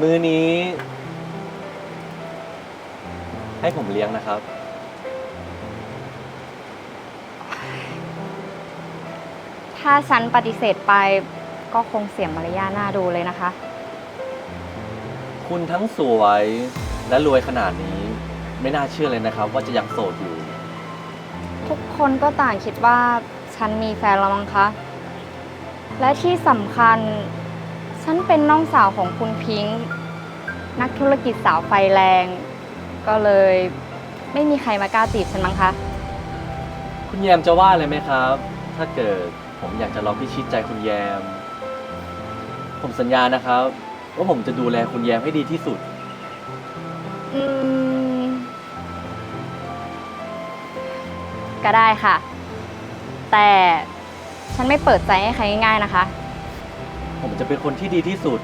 มือนี้ ให้ผมเลี้ยงนะครับ ถ้าฉันปฏิเสธไปก็คงเสียมารยาทน่าดูเลยนะคะ คุณทั้งสวยและรวยขนาดนี้ ไม่น่าเชื่อเลยนะครับ ว่าจะยังโสดอยู่ ทุกคนก็ต่างคิดว่าฉันมีแฟนแล้วมั้งคะ และที่สำคัญ ฉันเป็นน้องสาวของคุณพิงค์นักธุรกิจสาวไฟแรง ก็เลยไม่มีใครมากล้าจีบฉันมั้งคะ คุณแยมจะว่าเลยไหมครับ ถ้าเกิดผมอยากจะลองพิชิตใจคุณแยม ผมสัญญานะครับ ว่าผมจะดูแลคุณแยมให้ดีที่สุด อืม ก็ได้ค่ะ แต่ฉันไม่เปิดใจให้ใครง่ายๆนะคะ ผมจะเป็นคนที่ดีที่สุด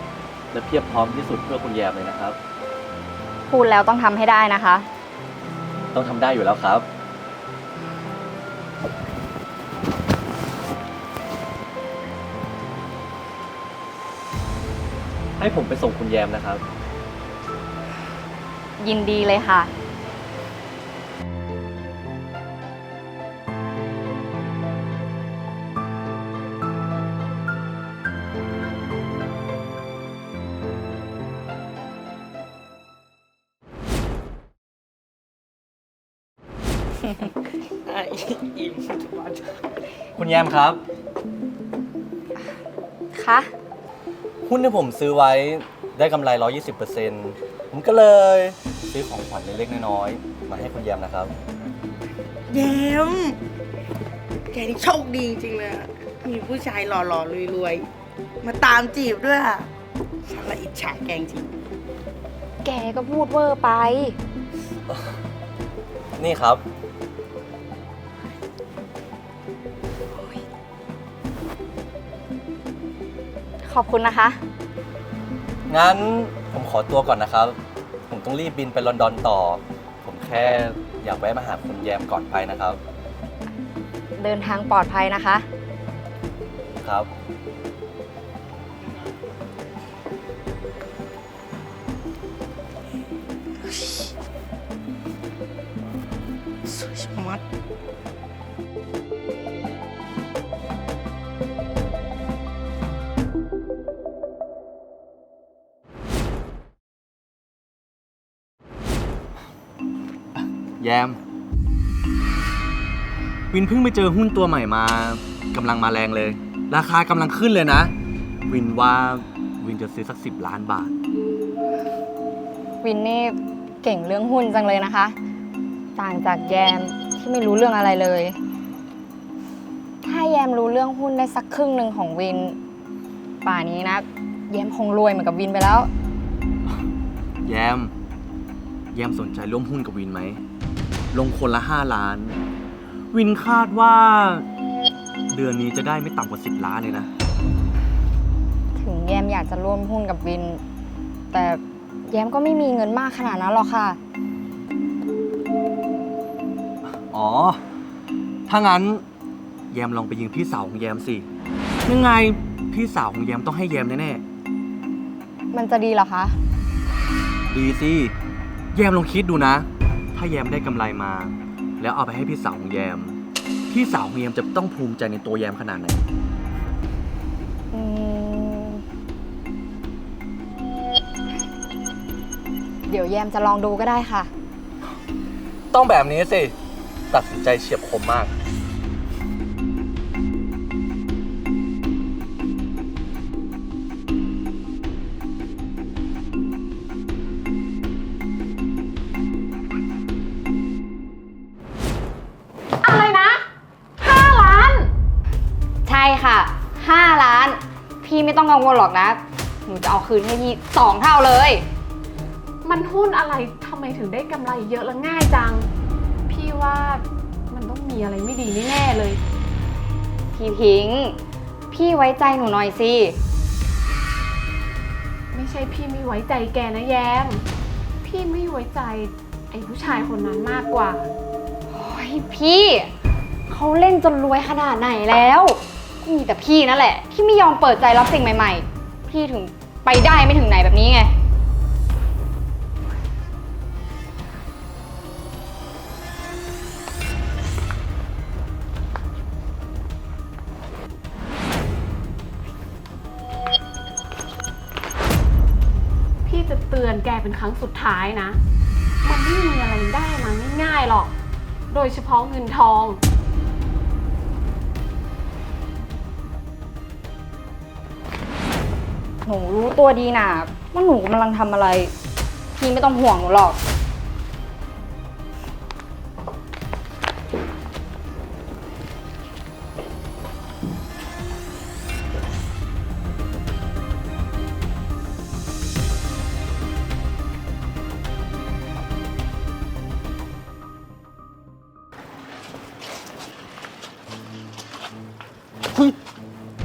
และเพียบพร้อมที่สุดเพื่อคุณแยมเลยนะครับ พูดแล้วต้องทำให้ได้นะคะ ต้องทำได้อยู่แล้วครับ ให้ผมไปส่งคุณแยมนะครับ ยินดีเลยค่ะ อิ่มทุกวันคุณแยมครับ คะหุ้นที่ผมซื้อไว้ได้กำไร 120%ผมก็เลยซื้อของขวัญเล็กๆน้อยๆมาให้คุณแยมนะครับ แยมแกนี่โชคดีจริงเลยอะมีผู้ชายหล่อๆรวยๆ มาตามจีบด้วยอะฉันละอิจฉาแกจริง แกก็พูดเวอร์ไป นี่ครับ อบคุณนะคะ งั้นผมขอตัวก่อนนะครับ ผมต้องรีบบินไปลอนดอนต่อ ผมแค่อยากแวะมาหาคุณแยมก่อนไปนะครับ เดินทางปลอดภัยนะคะ ครับ แยม วินเพิ่งไปเจอหุ้นตัวใหม่มากำลังมาแรงเลย ราคากำลังขึ้นเลยนะ วินว่าวินจะซื้อสักสิบล้านบาท วินนี่เก่งเรื่องหุ้นจังเลยนะคะ ต่างจากแยมที่ไม่รู้เรื่องอะไรเลย ถ้าแยมรู้เรื่องหุ้นได้สักครึ่งหนึ่งของวิน ป่านี้นะ แยมคงรวยเหมือนกับวินไปแล้ว แยม แยมสนใจร่วมหุ้นกับวินไหม ลงคนละห้าล้าน วินคาดว่า เดือนนี้จะได้ไม่ต่ำกว่าสิบล้านเลยนะ ถึงแยมอยากจะร่วมหุ้นกับวิน แต่แยมก็ไม่มีเงินมากขนาดนั้นหรอกค่ะ อ๋อ ถ้างั้นแยมลองไปยืมพี่สาวของแยมสิ ยังไงพี่สาวของแยมต้องให้แยมแน่มันจะดีเหรอคะ ๆ ดีสิ แยมลองคิดดูนะ ถ้าแยมได้กำไรมา แล้วเอาไปให้พี่สาวของแยม พี่สาวของแยมจะต้องภูมิใจในตัวแยมขนาดไหน อืมเดี๋ยวแยมจะลองดูก็ได้ค่ะ ต้องแบบนี้สิ ตัดสินใจเฉียบคมมาก ต้องกังวลหรอกนะ หนูจะเอาคืนให้พี่สองเท่าเลย มันหุ้นอะไรทำไมถึงได้กำไรเยอะและง่ายจัง พี่ว่ามันต้องมีอะไรไม่ดีแน่ๆเลย พี่พิงค์พี่ไว้ใจหนูหน่อยสิ ไม่ใช่พี่ไม่ไว้ใจแกนะแยม พี่ไม่ไว้ใจไอ้ผู้ชายคนนั้นมากกว่า โอ้ยพี่ เขาเล่นจนรวยขนาดไหนแล้วก็ มีแต่พี่นั่นแหละ ที่ไม่ยอมเปิดใจรับสิ่งใหม่ๆ พี่ถึงไปได้ไม่ถึงไหนแบบนี้ไง พี่จะเตือนแกเป็นครั้งสุดท้ายนะ มันไม่มีอะไรได้มาง่ายๆหรอก โดยเฉพาะเงินทอง หนูรู้ตัวดีนะว่าหนูกำลังทำอะไร พี่ไม่ต้องห่วงหนูหรอก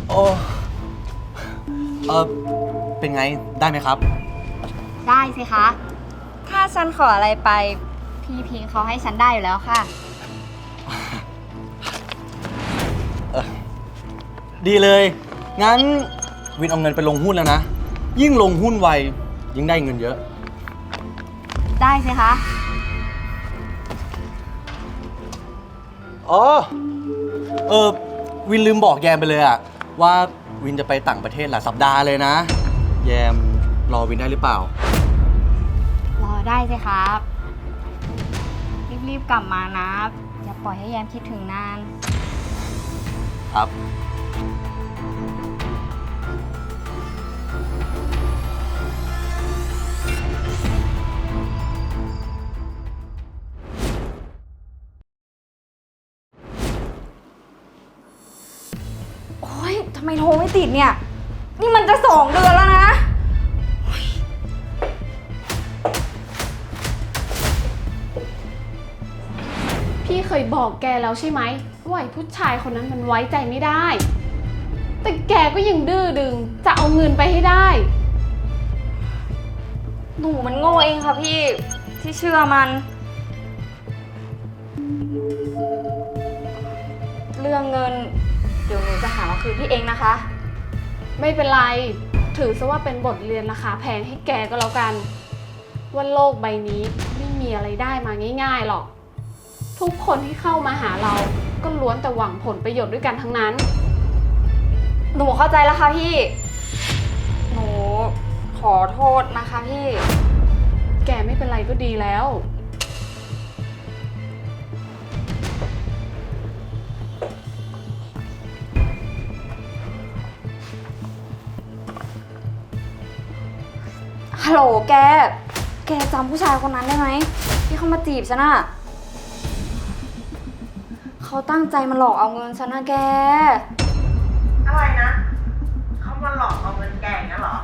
โอ้ เออเป็นไงได้ไหมครับ ได้สิคะ ถ้าฉันขออะไรไป พี่พิงเขาให้ฉันได้อยู่แล้วค่ะ ดีเลย งั้นวินเอาเงินไปลงหุ้นแล้วนะ ยิ่งลงหุ้นไว ยิ่งได้เงินเยอะ ได้สิคะ อ๋อ เออ วินลืมบอกแยมไปเลยอะว่า วินจะไปต่างประเทศหลายสัปดาห์เลยนะ แยมรอวินได้หรือเปล่า รอได้สิครับ รีบๆกลับมานะ อย่าปล่อยให้แยมคิดถึงนาน ครับ ไมโทรไม่ติดเนี่ย นี่มันจะสองเดือนแล้วนะ พี่เคยบอกแกแล้วใช่ไหมว่าไอ้ผู้ชายคนนั้นมันไว้ใจไม่ได้ แต่แกก็ยังดื้อดึงจะเอาเงินไปให้ได้ หนูมันโง่เองค่ะพี่ที่เชื่อมัน เรื่องเงินเดี๋ยวห นูจะหามาคืนพี่เองนะคะ ไม่เป็นไร ถือซะว่าเป็นบทเรียนราคาแพงให้แกก็แล้วกัน ว่าโลกใบนี้ไม่มีอะไรได้มาง่าย ๆ หรอก ทุกคนที่เข้ามาหาเรา ก็ล้วนแต่หวังผลประโยชน์ด้วยกันทั้งนั้น หนูเข้าใจแล้วค่ะพี่ หนูขอโทษนะคะพี่ แกไม่เป็นไรก็ดีแล้ว โหลแก แกจำผู้ชายคนนั้นได้ไหมที่เขามาจีบฉันอะเขาตั้งใจมาหลอกเอาเงินฉันนะแก อะไรนะ เขามาหลอกเอาเงินแกอย่างนั้นเหรอ